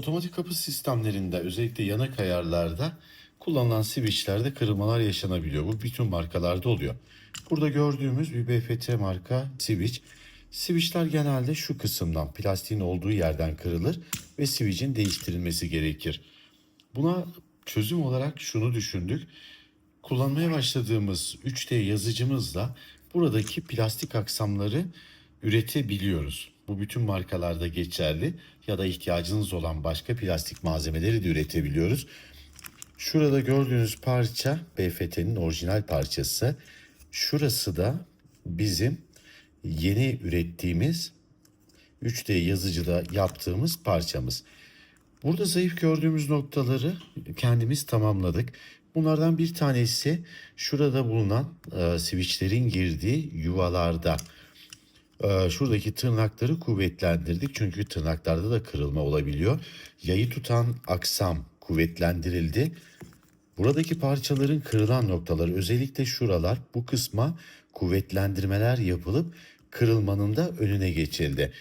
Otomatik kapı sistemlerinde özellikle yanak ayarlarda kullanılan switchlerde kırılmalar yaşanabiliyor. Bu bütün markalarda oluyor. Burada gördüğümüz bir BFT marka switch. Switchler genelde şu kısımdan plastiğin olduğu yerden kırılır ve switch'in değiştirilmesi gerekir. Buna çözüm olarak şunu düşündük. Kullanmaya başladığımız 3D yazıcımızla buradaki plastik aksamları üretebiliyoruz. Bu bütün markalarda geçerli ya da ihtiyacınız olan başka plastik malzemeleri de üretebiliyoruz. Şurada gördüğünüz parça BFT'nin orijinal parçası. Şurası da bizim yeni ürettiğimiz 3D yazıcıda yaptığımız parçamız. Burada zayıf gördüğümüz noktaları kendimiz tamamladık. Bunlardan bir tanesi şurada bulunan e, switchlerin girdiği yuvalarda. E, şuradaki tırnakları kuvvetlendirdik çünkü tırnaklarda da kırılma olabiliyor. Yayı tutan aksam kuvvetlendirildi. Buradaki parçaların kırılan noktaları özellikle şuralar bu kısma kuvvetlendirmeler yapılıp kırılmanın da önüne geçildi.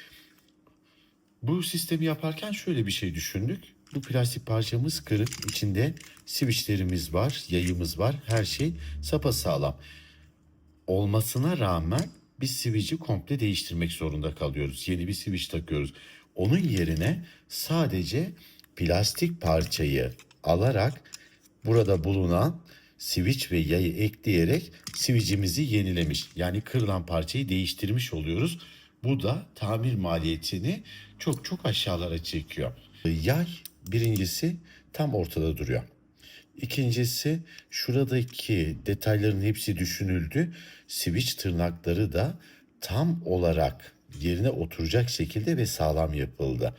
Bu sistemi yaparken şöyle bir şey düşündük. Bu plastik parçamız kırık. içinde switchlerimiz var, yayımız var. Her şey sapasağlam. Olmasına rağmen biz switch'i komple değiştirmek zorunda kalıyoruz. Yeni bir switch takıyoruz. Onun yerine sadece plastik parçayı alarak burada bulunan switch ve yayı ekleyerek switch'imizi yenilemiş. Yani kırılan parçayı değiştirmiş oluyoruz. Bu da tamir maliyetini çok çok aşağılara çekiyor. Yay birincisi tam ortada duruyor. İkincisi şuradaki detayların hepsi düşünüldü. Switch tırnakları da tam olarak yerine oturacak şekilde ve sağlam yapıldı.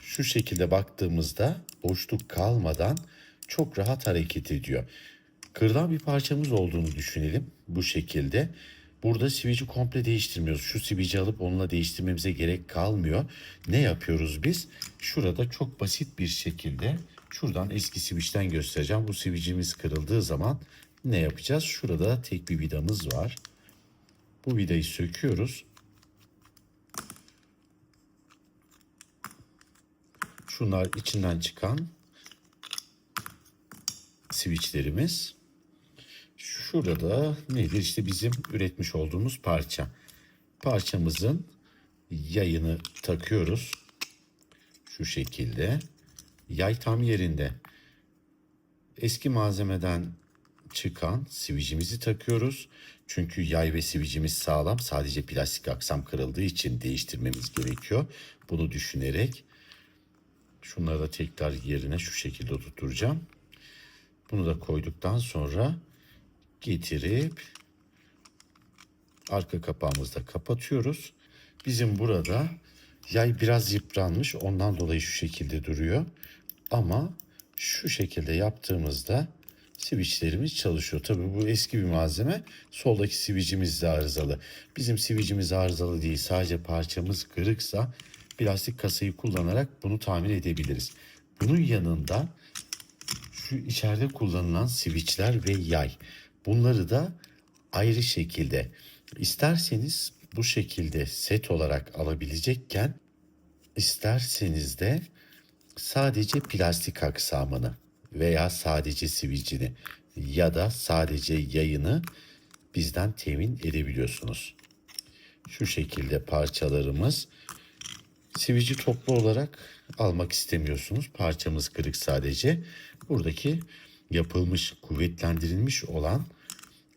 Şu şekilde baktığımızda boşluk kalmadan çok rahat hareket ediyor. Kırılan bir parçamız olduğunu düşünelim bu şekilde. Burada switch'i komple değiştirmiyoruz. Şu switch'i alıp onunla değiştirmemize gerek kalmıyor. Ne yapıyoruz biz? Şurada çok basit bir şekilde şuradan eski switch'ten göstereceğim. Bu switch'imiz kırıldığı zaman ne yapacağız? Şurada tek bir vidamız var. Bu vidayı söküyoruz. Şunlar içinden çıkan switchlerimiz. Şurada nedir işte bizim üretmiş olduğumuz parça. Parçamızın yayını takıyoruz. Şu şekilde. Yay tam yerinde. Eski malzemeden çıkan switch'imizi takıyoruz. Çünkü yay ve switch'imiz sağlam. Sadece plastik aksam kırıldığı için değiştirmemiz gerekiyor. Bunu düşünerek şunları da tekrar yerine şu şekilde tutturacağım. Bunu da koyduktan sonra getirip arka kapağımızda kapatıyoruz. Bizim burada yay biraz yıpranmış ondan dolayı şu şekilde duruyor. Ama şu şekilde yaptığımızda switchlerimiz çalışıyor. Tabii bu eski bir malzeme. Soldaki switchimiz de arızalı. Bizim switchimiz arızalı değil. Sadece parçamız kırıksa plastik kasayı kullanarak bunu tamir edebiliriz. Bunun yanında şu içeride kullanılan switchler ve yay. Bunları da ayrı şekilde isterseniz bu şekilde set olarak alabilecekken isterseniz de sadece plastik aksamını veya sadece switch'ini ya da sadece yayını bizden temin edebiliyorsunuz. Şu şekilde parçalarımız Switch'i toplu olarak almak istemiyorsunuz. Parçamız kırık sadece. Buradaki yapılmış, kuvvetlendirilmiş olan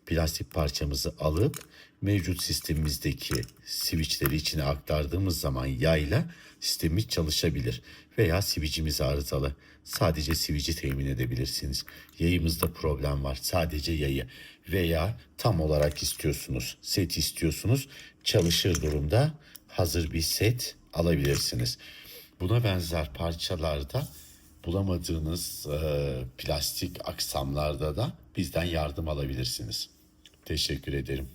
plastik parçamızı alıp mevcut sistemimizdeki switchleri içine aktardığımız zaman yayla sistemimiz çalışabilir. Veya switchimiz arızalı. Sadece switch'i temin edebilirsiniz. Yayımızda problem var. Sadece yayı. Veya tam olarak istiyorsunuz. Set istiyorsunuz. Çalışır durumda hazır bir set alabilirsiniz. Buna benzer parçalarda bulamadığınız e, plastik aksamlarda da bizden yardım alabilirsiniz. Teşekkür ederim.